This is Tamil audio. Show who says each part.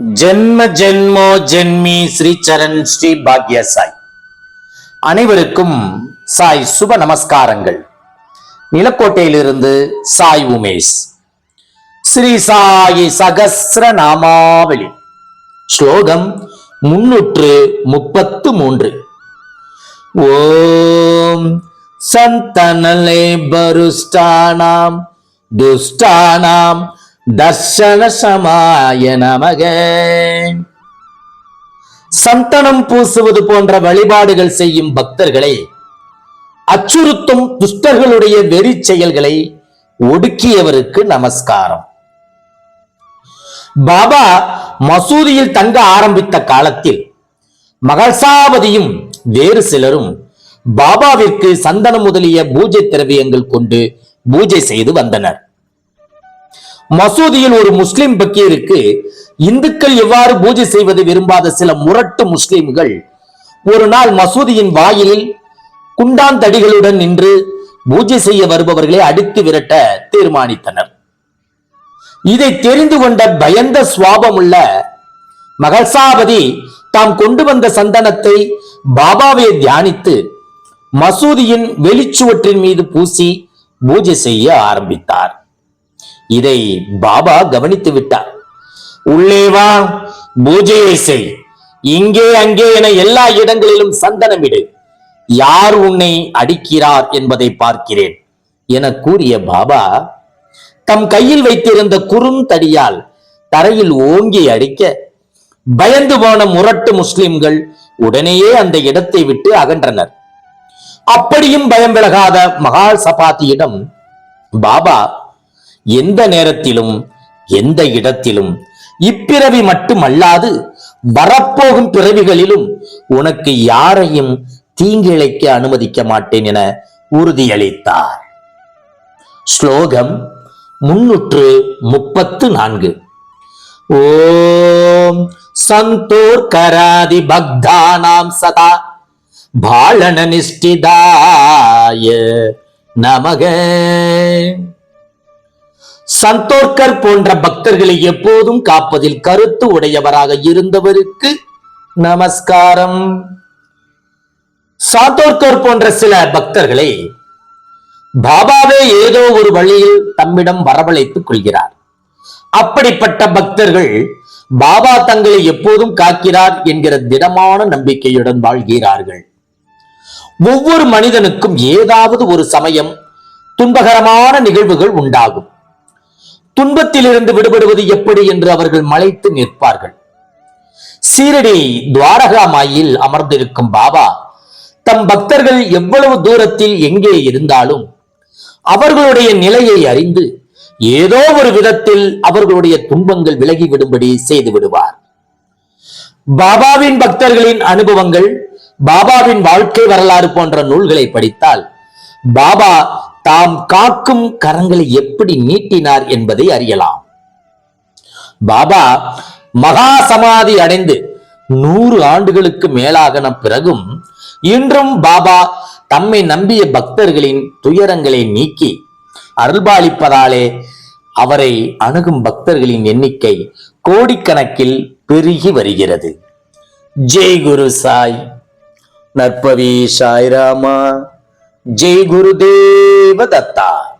Speaker 1: ஜென்ம ஜென்மோ ஜென்மி ஸ்ரீ சரண் ஸ்ரீ பாக்ய சாய். அனைவருக்கும் சாய் சுப நமஸ்காரங்கள். நிலக்கோட்டையிலிருந்து சாய் உமேஷ். ஸ்ரீ சாயி சகசிர நாமாவளி. ஸ்லோகம் முன்னூற்று முப்பத்து மூன்று. ஓம் சந்தனலே பருஷ்டானாம் துஷ்டானாம் தர்ஷன சமாய நமக. சந்தனம் பூசுவது போன்ற வழிபாடுகள் செய்யும் பக்தர்களை அச்சுறுத்தும் துஷ்டர்களுடைய வெறி செயல்களை ஒடுக்கியவருக்கு நமஸ்காரம். பாபா மசூதியில் தங்க ஆரம்பித்த காலத்தில் மகசாவதியும் வேறு சிலரும் பாபாவிற்கு சந்தனம் முதலிய பூஜை திரவியங்கள் கொண்டு பூஜை செய்து வந்தனர். மசூதியில் ஒரு முஸ்லிம் பக்கீருக்கு இந்துக்கள் எவ்வாறு பூஜை செய்வது விரும்பாத சில முரட்டு முஸ்லிம்கள் ஒரு நாள் மசூதியின் வாயிலில் குண்டாந்தடிகளுடன் நின்று பூஜை செய்ய வருபவர்களை அடித்து விரட்ட தீர்மானித்தனர். இதை தெரிந்து கொண்ட பயந்த சுவாபமுள்ள மகசாபதி தாம் கொண்டு வந்த சந்தனத்தை பாபாவை தியானித்து மசூதியின் வெளிச்சுவற்றின் மீது பூசி பூஜை செய்ய ஆரம்பித்தார். இதை பாபா கவனித்து விட்டார் உள்ளே வா பூஜையை செய். இங்கே அங்கே என எல்லா இடங்களிலும் சந்தனமிடு. யார் உன்னை அடிக்கிறார் என்பதை பார்க்கிறேன் என கூறிய பாபா தம் கையில் வைத்திருந்த குறுந்தடியால் தரையில் ஓங்கி அடிக்க பயந்து போன முரட்டு முஸ்லிம்கள் உடனேயே அந்த இடத்தை விட்டு அகன்றனர். அப்படியும் பயம் விலகாத மகால் சபாத்தியிடம் பாபா எந்த நேரத்திலும் எந்த இடத்திலும். இப்பிறவி மட்டுமல்லாது வரப்போகும் பிறவிகளிலும் உனக்கு யாரையும் தீங்கிழைக்க அனுமதிக்க மாட்டேன் என உறுதியளித்தார். ஸ்லோகம் முன்னூற்று முப்பத்து நான்கு. ஓம் சந்தோர் கராதி பக்தானாம் சதா பாலன நிஷ்டிதாய நமக. சந்தோர்கர் போன்ற பக்தர்களை எப்போதும் காப்பதில் கருத்து உடையவராக இருந்தவருக்கு நமஸ்காரம். சாந்தோர்கர் போன்ற சில பக்தர்களை பாபாவே ஏதோ ஒரு வழியில் தம்மிடம் வரவழைத்துக் கொள்கிறார். அப்படிப்பட்ட பக்தர்கள் பாபா தங்களை எப்போதும் காக்கிறார் என்கிற திடமான நம்பிக்கையுடன் வாழ்கிறார்கள். ஒவ்வொரு மனிதனுக்கும் ஏதாவது ஒரு சமயம் துன்பகரமான நிகழ்வுகள் உண்டாகும். துன்பத்திலிருந்து விடுபடுவது எப்படி என்று அவர்கள் மலைத்து நிற்பார்கள். சீரடி துவாரகா மாயில் அமர்ந்திருக்கும் பாபா தம் பக்தர்கள் எவ்வளவு தூரத்தில் எங்கே இருந்தாலும் அவர்களுடைய நிலையை அறிந்து ஏதோ ஒரு விதத்தில் அவர்களுடைய துன்பங்கள் விலகிவிடும்படி செய்து விடுவார். பாபாவின் பக்தர்களின் அனுபவங்கள் பாபாவின் வாழ்க்கை வரலாறு போன்ற நூல்களை படித்தால் பாபா தாம் காக்கும் கரங்களை எப்படி நீட்டினார் என்பதை அறியலாம். பாபா மகா சமாதி அடைந்து நூறு ஆண்டுகளுக்கு மேலாகன பிறகும் இன்றும் பாபா தம்மை நம்பிய பக்தர்களின் துயரங்களை நீக்கி அருள்பாலிப்பதாலே அவரை அணுகும் பக்தர்களின் எண்ணிக்கை கோடிக்கணக்கில் பெருகி வருகிறது. ஜெய் குரு சாய். நற்பவி சாய் ராமா. ஜெய் குருதேவ தத்தா.